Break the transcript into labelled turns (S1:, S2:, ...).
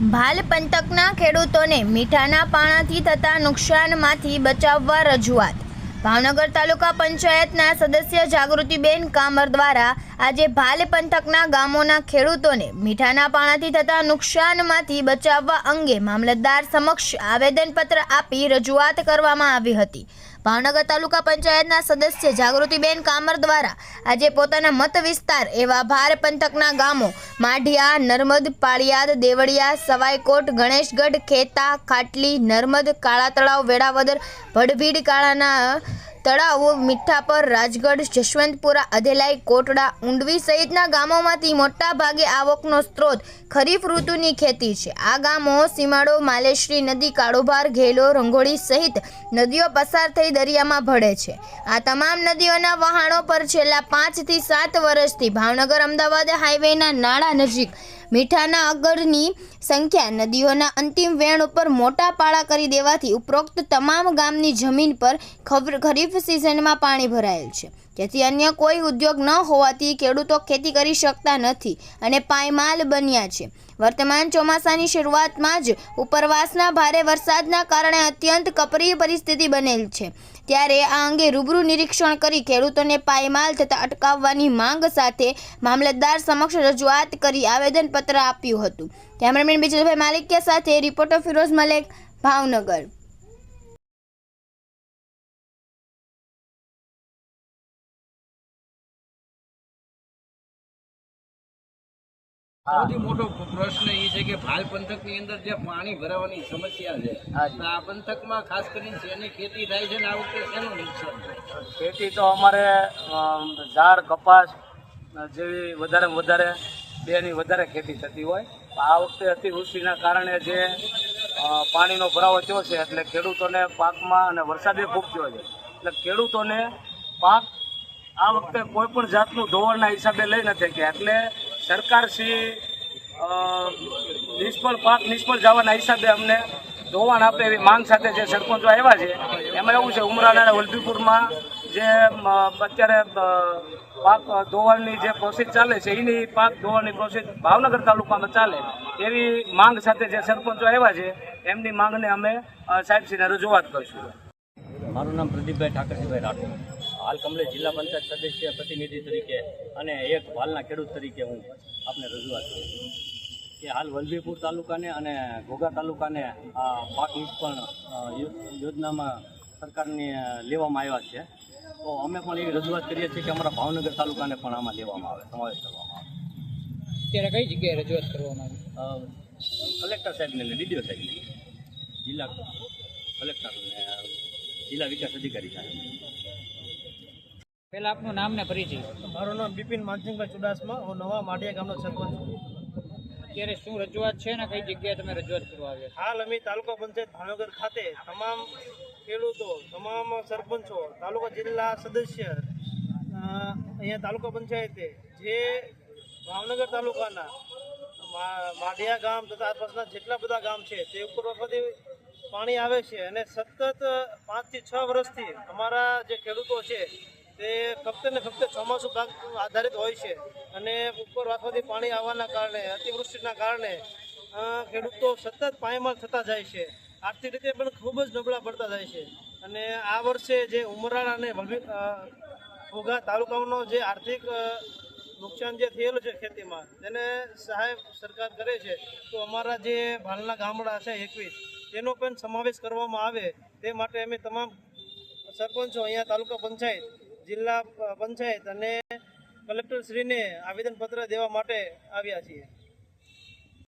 S1: ભાલ પંથકના ખેડૂતોને મીઠાના પાણાથી થતા નુકસાનમાંથી બચાવવા રજૂઆત. ભાવનગર તાલુકા પંચાયતના સદસ્ય જાગૃતિબેન કામર દ્વારા આજે ભાલ પંથકના ગામોના ખેડૂતોને મીઠાના પાણાથી થતા નુકસાનમાંથી બચાવવા અંગે મામલતદાર સમક્ષ આવેદનપત્ર આપી રજૂઆત કરવામાં આવી હતી. ભાવનગર તાલુકા પંચાયતના સદસ્ય જાગૃતિબેન કામર દ્વારા આજે પોતાના મત વિસ્તાર એવા ભાર પંથકના ગામો માઢિયા, નર્મદ, પાળિયાદ, દેવળિયા, સવાઈકોટ, ગણેશગઢ, ખેતા, ખાટલી, નર્મદ કાળા તળાવ વેળાવદર, ભડભીડ કાળાના તળાવો મીઠાપર રાજગઢ, જશવંતપુરા, અધેલાઈ, કોટડા, ઊંડવી સહિતના ગામોમાંથી મોટા ભાગે આવકનો સ્ત્રોત ખરીફ ઋતુની ખેતી છે. આ ગામો સીમાડો, માલેશ્રી નદી કાળોભાર ઘેલો, રંગોળી સહિત નદીઓ પસાર થઈ દરિયામાં ભળે છે. આ તમામ નદીઓના વહાણો પર છેલ્લા પાંચથી સાત વર્ષથી ભાવનગર, અમદાવાદ હાઈવેના નાળા નજીક મીઠાના અગરની સંખ્યા નદીઓના અંતિમ વેણ ઉપર મોટા પાળા કરી દેવાથી ઉપરોક્ત તમામ ગામની જમીન પર ખરીફ સિઝનમાં પાણી ભરાયેલ છે. જેથી અન્ય કોઈ ઉદ્યોગ ન હોવાથી ખેડૂતો ખેતી કરી શકતા નથી અને પાયમાલ બન્યા છે. વર્તમાન ચોમાસાની શરૂઆતમાં જ ઉપરવાસના ભારે વરસાદના કારણે અત્યંત કપરી પરિસ્થિતિ બનેલ છે. ત્યારે આ અંગે રૂબરૂ નિરીક્ષણ કરી ખેડૂતોને પાયમાલ થતા અટકાવવાની માંગ સાથે મામલતદાર સમક્ષ રજૂઆત કરી આવેદનપત્ર આપ્યું હતું. કેમેરામેન બિજલભાઈ માલિકિયા સાથે રિપોર્ટર ફિરોઝ મલેક, ભાવનગર.
S2: સૌથી મોટો પ્રશ્ન એ છે કે ભાલ પંથકની અંદર જે પાણી ભરાવાની સમસ્યા છે આ પંથકમાં ખાસ કરીને શેની ખેતી થાય છે ને આ વખતે શેનું નુકસાન થાય
S3: ખેતી તો અમારે ઝાડ કપાસ જેવી વધારે વધારે બેની વધારે ખેતી થતી હોય. આ વખતે અતિવૃષ્ટિના કારણે જે પાણીનો ભરાવો થયો છે એટલે ખેડૂતોને પાકમાં અને વરસાદે ખૂબ થયો છે. એટલે ખેડૂતોને પાક આ વખતે કોઈ પણ જાતનું ધોવાણના હિસાબે લઈ નથી ગયા એટલે સરકારશ્રી નિષ્ફળ, પાક નિષ્ફળ જવાના હિસાબે અમને ધોવાણ આપે એવી માંગ સાથે જે સરપંચો આવ્યા છે, એમાં એવું છે, ઉમરાના વલભીપુરમાં જે અત્યારે પાક ધોવાણની જે પ્રોસેસ ચાલે છે, એની પાક ધોવાણની પ્રોસેસ ભાવનગર તાલુકામાં ચાલે એવી માંગ સાથે જે સરપંચો આવ્યા છે, એમની માંગને અમે સાહેબશ્રીને રજૂઆત કરીશું.
S4: મારું નામ પ્રદીપભાઈ ઠાકરજીભાઈ રાઠોડ. હાલ કમલેશ જિલ્લા પંચાયત સદસ્ય પ્રતિનિધિ તરીકે અને એક વાલના ખેડૂત તરીકે હું આપને રજૂઆત કરું છું. કે હાલ વલભીપુર તાલુકાને અને ઘોઘા તાલુકાને આ પાક નિષ્ફળ યોજનામાં સરકારની લેવામાં આવ્યા છે. તો અમે પણ એવી રજૂઆત કરીએ છીએ કે અમારા ભાવનગર તાલુકાને પણ આમાં લેવામાં આવે સમાવેશ કરવામાં આવે.
S5: ત્યારે કઈ જગ્યાએ રજૂઆત કરવામાં આવી?
S4: કલેક્ટર સાહેબને ડીડીઓ સાહેબને. જિલ્લા કલેક્ટર ને જિલ્લા વિકાસ અધિકારી સાહેબ.
S5: પહેલા આપનું નામ ને પરિચય.
S6: મારું નામ બિપિન માનસિંહભાઈ ચુડાસમા. હું નવા માઢિયા ગામનો સરપંચ છું.
S5: અત્યારે શું રજૂઆત છે ને કઈ જગ્યાએ તમે રજૂઆત કરવા આવ્યા
S6: હાલ અમે તાલુકા પંચાયત ભાવનગર ખાતે તમામ ખેડૂતો તમામ સરપંચો તાલુકા જિલ્લા સદસ્ય અહીંયા તાલુકા પંચાયતે જે ભાવનગર તાલુકાના માઢિયા ગામ તથા આસપાસના જેટલા બધા ગામ છે તે ઉપર વખતે પાણી આવે છે અને સતત પાંચથી છ વર્ષથી અમારા જે ખેડૂતો છે તે ફક્ત ને ફક્ત ચોમાસું ભાગ આધારિત હોય છે અને ઉપર વાસમાંથી પાણી આવવાના કારણે, અતિવૃષ્ટિના કારણે ખેડૂતો સતત પાયમાલ થતા જાય છે. આર્થિક રીતે પણ ખૂબ જ નબળા પડતા જાય છે. અને આ વર્ષે જે ઉમરાળ અને ઘોઘા તાલુકાઓનો જે આર્થિક નુકસાન જે થયેલું છે ખેતીમાં, તેને સહાય સરકાર કરે છે, તો અમારા જે ભાલના ગામડા છે એકવીસ, તેનો પણ સમાવેશ કરવામાં આવે. તે માટે અમે તમામ સરપંચો અહીંયા તાલુકા પંચાયત જિલ્લા પંચાયત અને કલેક્ટરશ્રીને આવેદનપત્ર દેવા માટે આવ્યા છીએ.